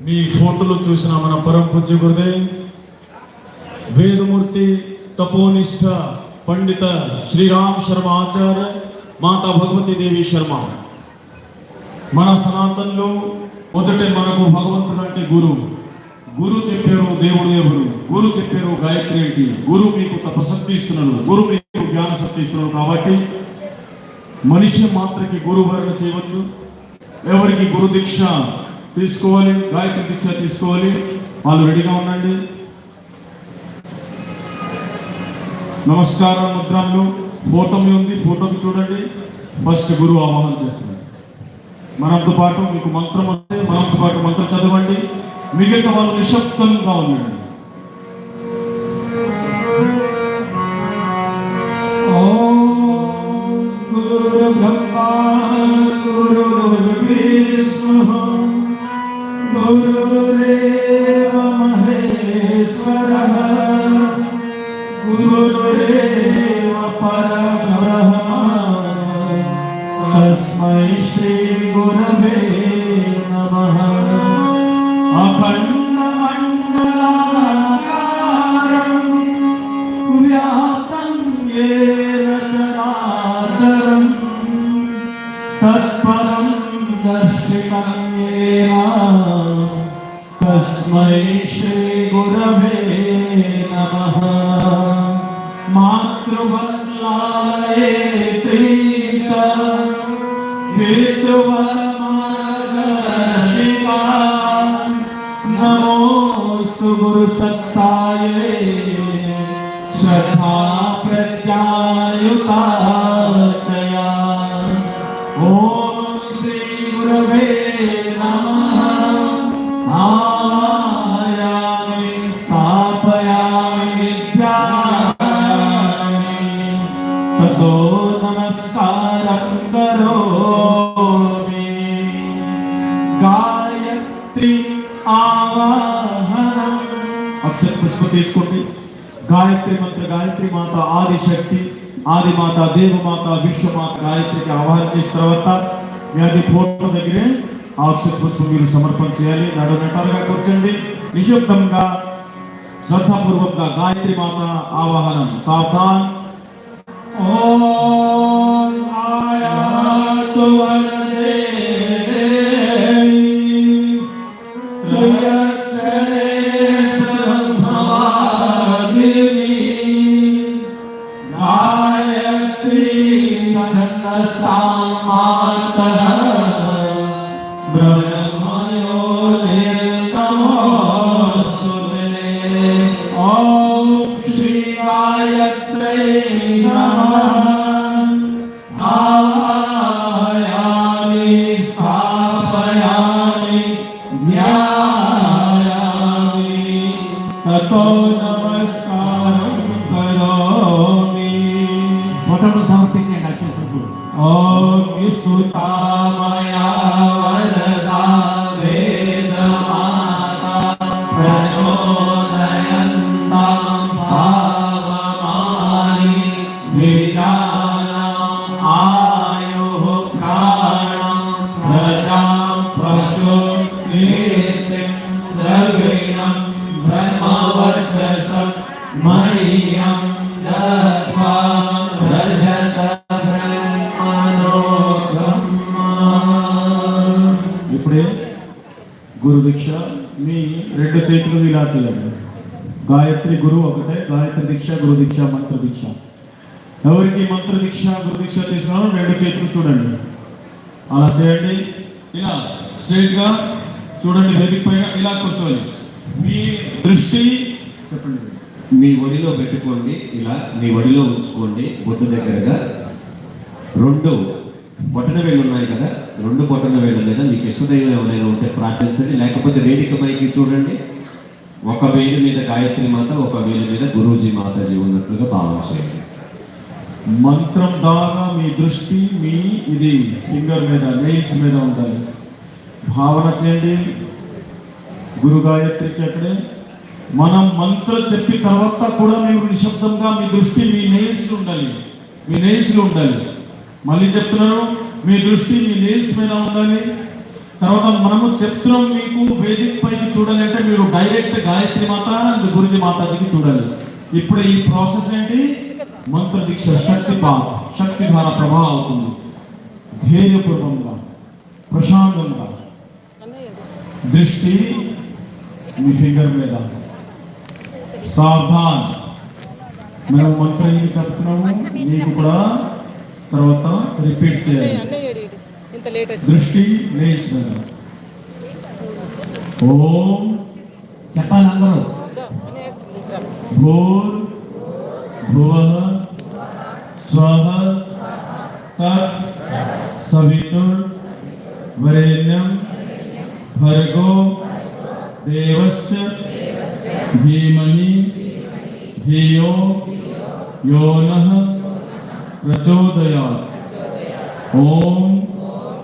మీ ఫోటోలో చూసిన మన పరమ పూజ్య గురుదే వేదమూర్తి తపోనిష్ట పండిత శ్రీరామ్ శర్మ ఆచార్య మాతా భగవతి దేవి శర్మ. మన సనాతనలో మొదటి మనకు భగవంతుడు అంటే గురువు గురు చెప్పారు దేవుడు ఎవరు గురు చెప్పారు గాయత్రి ఏంటి గురు మీకు తపశక్తి ఇస్తున్నాడు గురు మీకు జ్ఞాన శక్తి ఇస్తున్నాడు కాబట్టి మనిషి మాత్రకి గురువు గురువరణ చేయవచ్చు. ఎవరికి గురు దీక్ష తీసుకోవాలి గాయత్రి దీక్ష తీసుకోవాలి? వాళ్ళు రెడీగా ఉండండి. నమస్కారం ముద్రలు. ఫోటో ఉంది ఫోటోకి చూడండి. ఫస్ట్ గురువు ఆవాహన చేస్తున్నాడు మనంతో పాటు మీకు మంత్రం వస్తే మనంతో పాటు మంత్రం చదవండి. మిగతా వాళ్ళు నిశ్శబ్దంగా ఉండండి. ఓం గురు బ్రహ్మా गुरवे नमः। मातृवल्लाये त्रीश पितृवल्मार्गशिवा नमो सुगुरुसत्ताये श्रद्धा प्रत्यायुता మాత ఆది శక్తి దేవమాత విశ్వమాత గాయత్రికి ఆవాహన చేసిన తర్వాత మీ అది ఫోటో దగ్గరే ఆ పుష్పం మీరు సమర్పణ చేయాలి. నడు కూర్చోండి. నిశ్శబ్దంగా శ్రద్ధాపూర్వకంగా గాయత్రి మాత ఆవాహనం. సావధాన్ శ్రీ గాయత్రీ దీక్ష గురుదీక్ష మంత్రదీక్ష. ఎవరికి మంత్రదీక్ష గురుదీక్ష గురు చేసినారో రెండు చేతులు చూడండి. అలా చేయండి. ఇలా స్ట్రైట్గా చూడండి వేదిక పైన ఇలా కూర్చోండి. మీ దృష్టి చెప్పండి. మీ ఒడిలో పెట్టుకోండి ఇలా మీ ఒడిలో ఉంచుకోండి బొట్టు దగ్గరగా. రెండు బొట్టన వేళ్ళు ఉన్నాయి కదా రెండు బొట్టన వేళ్ళ మీద మీకు ఇష్టదైవం ఏమైనా ఉంటే ప్రార్థించండి లేకపోతే వేదిక పైకి చూడండి. ఒక వేలు మీద గాయత్రి మాత ఒక వేలు మీద గురూజీ మాతాజీ ఉన్నట్లుగా భావన చేయండి. మంత్రం ద్వారా మీ దృష్టి మీ ఇది ఫింగర్ మీద నెయిల్స్ మీద ఉండాలి. భావన చేయండి. గురు గాయత్రికి అక్కడే. మనం మంత్రం చెప్పిన తర్వాత కూడా మీరు నిశ్శబ్దంగా మీ దృష్టి మీ నెయిల్స్ ఉండాలి. మీ నెయిల్స్ ఉండాలి. మళ్ళీ చెప్తున్నాను మీ దృష్టి మీ నెయిల్స్ మీద ఉండాలి. తర్వాత మనము చెప్తున్నాం మీకు వేదిక పైకి చూడాలి అంటే మీరు direct Gayatri Mata and Guruji మాతాజీకి చూడాలి ఇప్పుడు ఈ ప్రాసెస్ ఏంటి? మంత్ర దీక్ష శక్తి పాత్ శక్తి ద్వారా ప్రభావం అవుతుంది. ధైర్యపూర్వకంగా ప్రశాంతంగా. దృష్టి మీ ఫింగర్ మీద. సావధాన్. మేము మంత్రం ఏం చెప్తున్నాము? మీకు కూడా తర్వాత రిపీట్ చేయాలి? ఇంత లేట్ వచ్చి దృష్టి లేచిన ఓం చెప్పాలి అందరూ అన్నయ్య వేస్తుంది. రా. భూర్ భువ స్వహ తత్ సవితుర్ వరేణ్యం భర్గో దేవస్య ధీమహి ధియో యో నః ప్రచోదయాత్ ఓం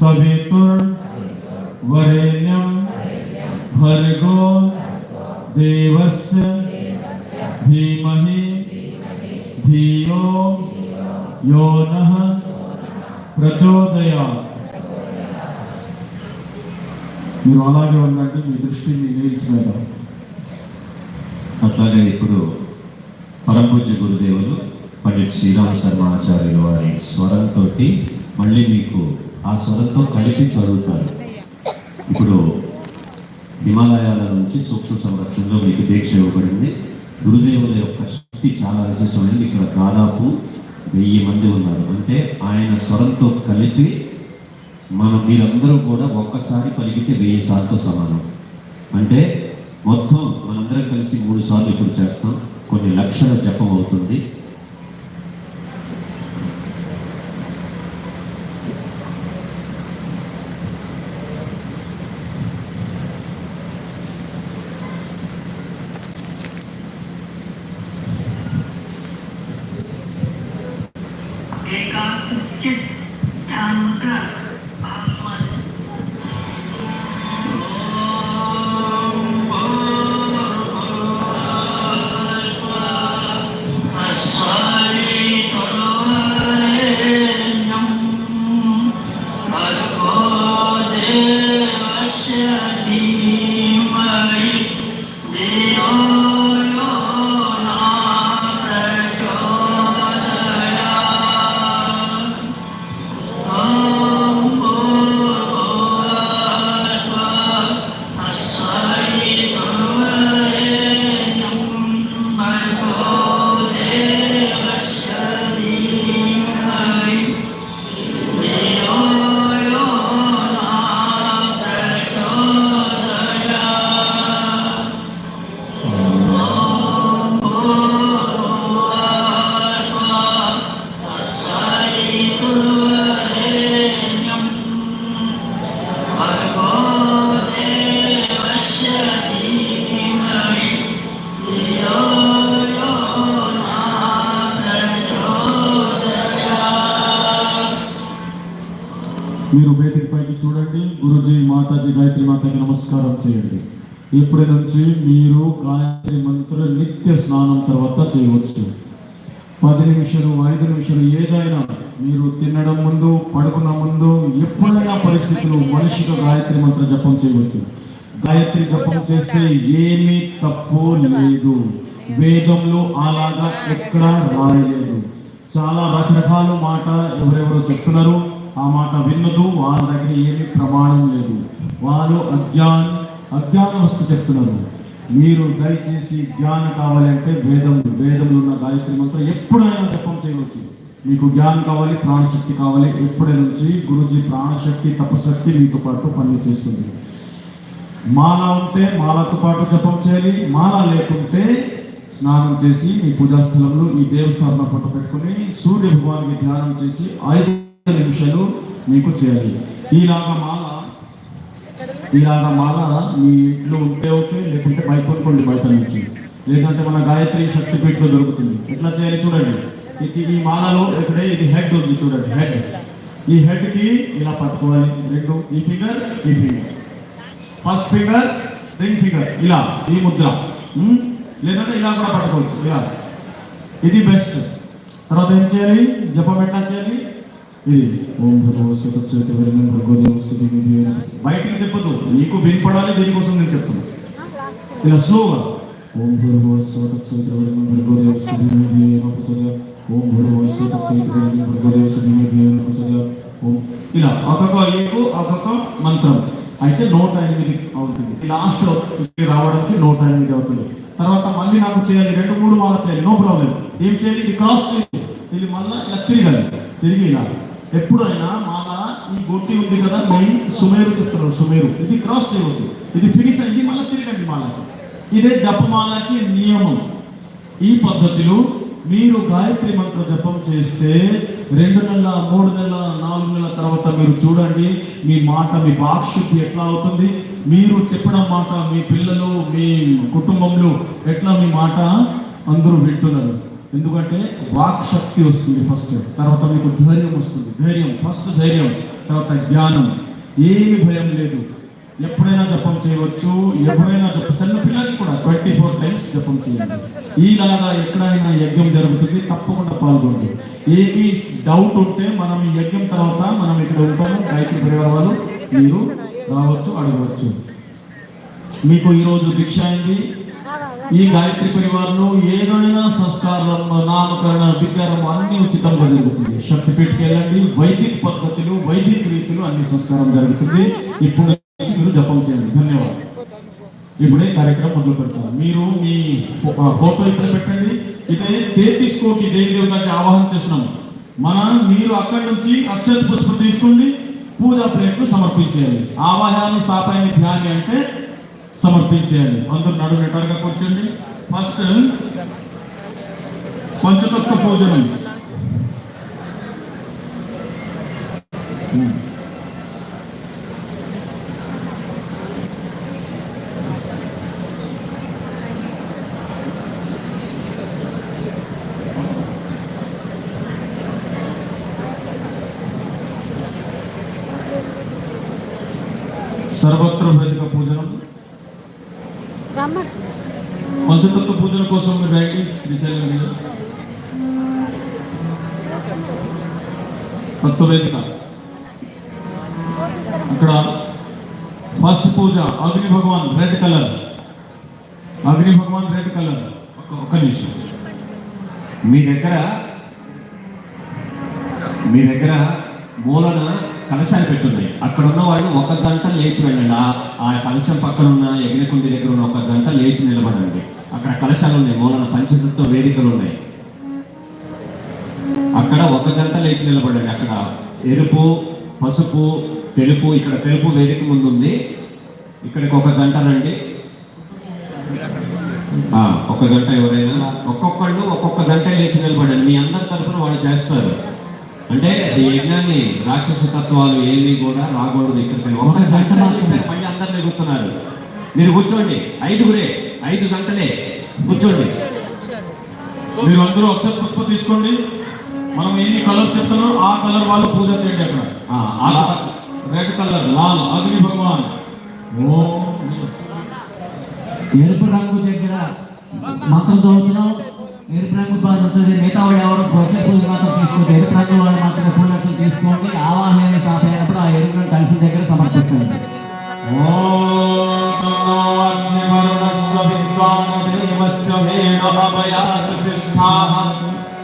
భూర్ భువః స్వః తత్ సవితుర్ వరేణ్యం భర్గో దేవస్య ధీమహి ధియో యో నః మీరు అలాగే ఉన్నట్టు మీ దృష్టిని నిలిచినారు అట్లాగే ఇప్పుడు పరమపూజ్య గురుదేవులు పండిట్ శ్రీరామ శర్మ ఆచార్యులు వారి స్వరంతో మళ్ళీ మీకు ఆ స్వరంతో కలిపి చదువుతారు. ఇప్పుడు హిమాలయాల నుంచి సూక్ష్మ సంరక్షణలో మీకు దీక్ష ఇవ్వబడింది. గురుదేవుల యొక్క శక్తి చాలా విశేషమైనది ఇక్కడ దాదాపు వెయ్యి మంది ఉన్నారు. అంటే ఆయన స్వరంతో కలిపి మనం మీరందరూ కూడా ఒక్కసారి పలికితే వెయ్యి సార్లతో సమానం. అంటే మొత్తం మనందరం కలిసి మూడు సార్లు ఇప్పుడు చేస్తాం. కొన్ని లక్షల జపం అవుతుంది. మీరు వేదిక పైకి చూడండి. గురుజీ మాతాజీ గాయత్రి మాతకి నమస్కారం చేయండి. ఇప్పటి నుంచి మీరు గాయత్రి మంత్ర నిత్య స్నానం తర్వాత చేయవచ్చు. పది నిమిషాలు ఐదు నిమిషాలు ఏదైనా మీరు తినడం ముందు పడుకున్న ముందు ఎప్పుడైనా పరిస్థితులు మనిషిగా గాయత్రి మంత్ర జపం చేయవచ్చు. గాయత్రి జపం చేస్తే ఏమీ తప్పు లేదు. వేదంలో అలాగా ఎక్కడా రాయలేదు. చాలా రకరకాల మాట ఎవరెవరో చెప్తున్నారు. ఆ మాట విన్నదు వాళ్ళ దగ్గర ఏమీ ప్రమాణం లేదు. వారు అజ్ఞాన్ అజ్ఞాన వస్తు చెప్తున్నారు. మీరు దయచేసి జ్ఞానం కావాలంటే వేదం వేదంలో ఉన్న గాయత్రి మంత్రం ఎప్పుడైనా జపం చేయవచ్చు. మీకు జ్ఞానం కావాలి ప్రాణశక్తి కావాలి ఎప్పుడే నుంచి గురుజీ ప్రాణశక్తి తపశక్తి మీతో పాటు పని చేస్తుంది. మాల ఉంటే మాలతో పాటు జపం చేయాలి మాల లేకుంటే స్నానం చేసి మీ పూజా స్థలంలో ఈ దేవస్థానం పట్టు పెట్టుకుని సూర్య భగవానికి ధ్యానం చేసి ఐదు నిమిషాలు మీకు చేయాలి. ఈలాగా మాల ఎక్కడున్నా మాల మీ ఇంట్లో ఉంటే ఓకే లేకుంటే బయట కొనుక్కోండి బయట నుంచి. లేదంటే మన గాయత్రి శక్తిపీఠలో దొరుకుతుంది. ఎట్లా చేయాలి చూడండి. ఇది ఈ మాలలో ఇక్కడే ఇది హెడ్ ఉంది చూడండి హెడ్ ఈ హెడ్కి ఇలా పట్టుకోవాలి. రెండు ఈ ఫిగర్ ఈ figure first figure ring figure ఇలా ఈ ముద్ర. ఉమ్? లేదంటే ఇలా కూడా పట్టుకోవచ్చు. ఇలా. ఇది బెస్ట్ తర్వాత ఏం చేయాలి? జపం ఎట్లా చేయాలి? ఇది ఓం భగవ సుతచ్యుత విరగం భగవదేవ స్థుతి నిధి అయిన. బయటికి చెప్పదు నీకు వినపడాలి దీనికోసం నేను చెప్తున్నా ఇలా స్లోగా ఓం. ఓం. ఇలా ఒక్కొక్క ఏకు ఒక్కొక్క మంత్రం. అయితే నూట ఎనిమిది అవుతుంది. లాస్ట్ రావడానికి నూట ఎనిమిది అవుతుంది. తర్వాత మళ్ళీ నాకు చేయాలి రెండు మూడు మాల చేయాలి. నో ప్రాబ్లం ఏం చేయాలి? ఇది క్రాస్ చేయాలి. ఇది మళ్ళీ ఇలా తిరగాలి. తిరిగి ఇలా. ఎప్పుడైనా మాల ఈ గొట్టి ఉంది కదా మెయిన్ సుమేరు చెప్తున్నారు సుమేరు. ఇది క్రాస్ చేయవద్దు. ఇది ఫినిష్ అయింది మళ్ళీ తిరగండి మాలకి. ఇదే జపమాలకి నియమం. ఈ పద్ధతిలో మీరు గాయత్రి మంత్ర జపం చేస్తే రెండు నెలల మూడు నెలల నాలుగు నెలల తర్వాత మీరు చూడండి మీ మాట మీ బాక్షుద్ధి ఎట్లా అవుతుంది? మీరు చెప్పడం మాట మీ పిల్లలు మీ కుటుంబంలో ఎట్లా మీ మాట? అందరూ వింటున్నారు. ఎందుకంటే వాక్ శక్తి వస్తుంది ఫస్ట్. తర్వాత మీకు ధైర్యం వస్తుంది. ధైర్యం ఫస్ట్ ధైర్యం తర్వాత జ్ఞానం. ఏమి భయం లేదు. ఎప్పుడైనా జపం చేయవచ్చు ఎప్పుడైనా జపం చిన్న పిల్లలకి కూడా ట్వంటీ ఫోర్ టైమ్స్ జపం చేయండి. ఈలాగా ఎక్కడైనా యజ్ఞం జరుగుతుంది తప్పకుండా పాల్గొండి. ఏమి డౌట్ ఉంటే మనం ఈ యజ్ఞం తర్వాత మనం ఇక్కడ ఉంటాము గాయత్రి పరివార వాళ్ళు మీరు రావచ్చు అడగవచ్చు. మీకు ఈరోజు దీక్ష అయింది. ఈ గాయత్రి పరివారంలో ఏదైనా సంస్కారం నామకరణ వికారం అన్ని ఉచితంగా జరుగుతుంది. శక్తిపీఠకి వెళ్ళండి వైదిక పద్ధతులు వైదిక రీతిలో అన్ని సంస్కారం జరుగుతుంది. ఇప్పుడు మీరు జపం చేయండి. ధన్యవాదాలు. ఇప్పుడే కార్యక్రమం మొదలు పెడతారు మీరు మీ ఫోటో ఇక్కడ పెట్టండి. ఇదే తేతిస్కోటి దేవి దేవతకి ఆవాహన చేస్తున్నాం మన మీరు అక్కడి నుంచి అక్షర పుష్పం తీసుకోండి. పూజా ప్లేట్లు సమర్పించేయాలి. ఆవాహాన్ని సాపాన్ని ధ్యాని అంటే సమర్పించేయాలి అందరూ నడుము నిటారుగా కూర్చోండి. ఫస్ట్ పంచతత్వ పూజనం సర్వత్ర వేదిక పూజనం పంచతత్వ పూజన కోసం మీరు రండి శ్రీశైలం మీద భక్తులైన వేదిక అక్కడ ఫస్ట్ పూజ అగ్ని భగవాన్ రెడ్ కలర్. అగ్ని భగవాన్ రెడ్ కలర్. ఒక్క నిమిషం. మీ దగ్గర మీ దగ్గర మూలన కలశాలు పెట్టున్నాయి. అక్కడ ఉన్న వాళ్ళు ఒక జంట లేచి వెళ్ళండి. ఆ- ఆ కలశం పక్కన ఉన్న యజ్ఞకుండి దగ్గర ఉన్న ఒక జంట లేచి నిలబడండి. అక్కడ కలశాలు ఉన్నాయి. మూలన పంచతత్వ వేదికలు ఉన్నాయి. అక్కడ ఒక జంట లేచి నిలబడండి అక్కడ ఎరుపు పసుపు తెలుపు ఇక్కడ తెలుపు వేదిక ముందు ఉంది ఇక్కడికి ఒక జంట రండి. ఆ, ఒక్క జంట ఎవరైనా? ఒక్కొక్కళ్ళు ఒక్కొక్క జంట లేచి నిలబడండి మీ అందరి తరపున వాళ్ళు చేస్తారు. అంటే ఈ యజ్ఞాన్ని రాక్షస తత్వాలు ఏవి కూడా రాకూడదు ఇక్కడికి. ఒక్క జంట మళ్ళీ అందరు ఎగుతున్నారు మీరు కూర్చోండి. ఐదుగురే. ఐదు జంటలే. కూర్చోండి. మీరు అందరూ అక్షర పుష్ప తీసుకోండి. మనం ఎన్ని కలర్ చెప్తున్నారో ఆ కలర్ వాళ్ళు పూజ చేయండి అక్కడ. రెడ్ కలర్ లాల్ అగ్ని భగవాన్. ఓం. ఎరుపు రంగు దగ్గర మంత్రం చదువుతున్నాం ఎరుపు రంగు బాధ ఉంటుంది. మిగతా వాళ్ళు ఎవరు పచ్చ పూజ మాత్రం తీసుకోండి ఎరుపు రంగు వాళ్ళు మాత్రమే పూలక్షలు తీసుకోండి. ఆవాహన కాపోయినప్పుడు ఆ ఎరుపు రంగు కలిసి దగ్గర సమర్పించండి. ఓర్ణస్వ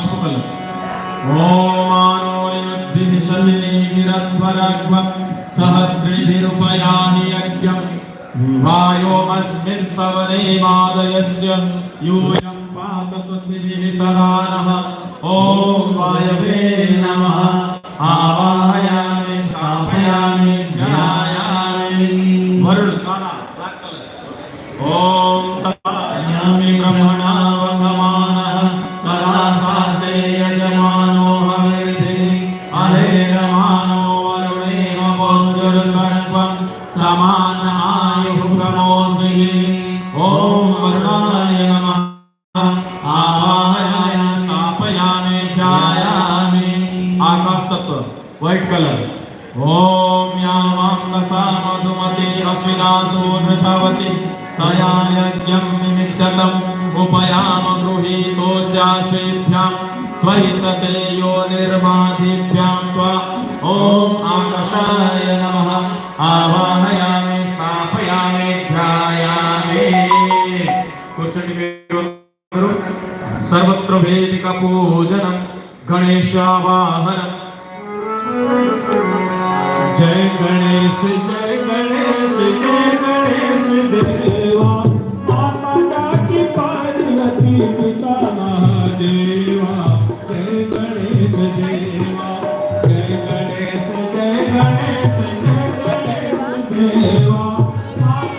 హాస్పిటల్ ఓమానోనిభిః శల్లీభిరధ్వరధ్వ సహస్రిభిరుపయాహి యజ్ఞం. వాయోమస్మిన్ సవనే మాదయస్య యూయం పాత స్వస్తిభిః సదా నః ఓం వాయవే నమః. ఆవాహయామి స్థాపయామి. समान आयुः प्रमोषि ॐ वरुणाय नमः। आवाहयामि स्थापयामि, ध्यायामि। आकाश तत्व कलर ॐ यामाङ्कसा मधुमती अश्विनासोधृतवती तया यज्ञं निमिक्षतम् उपयाम गृहीतोऽस्याश्वेभ्यां त्वयि सते यो निर्माधिभ्यां शत्रुभेदिकपूजनं गणेशावाहनम् जय गणेश जय गणेश जय गणेश देवा। माता की पार्वती पिता।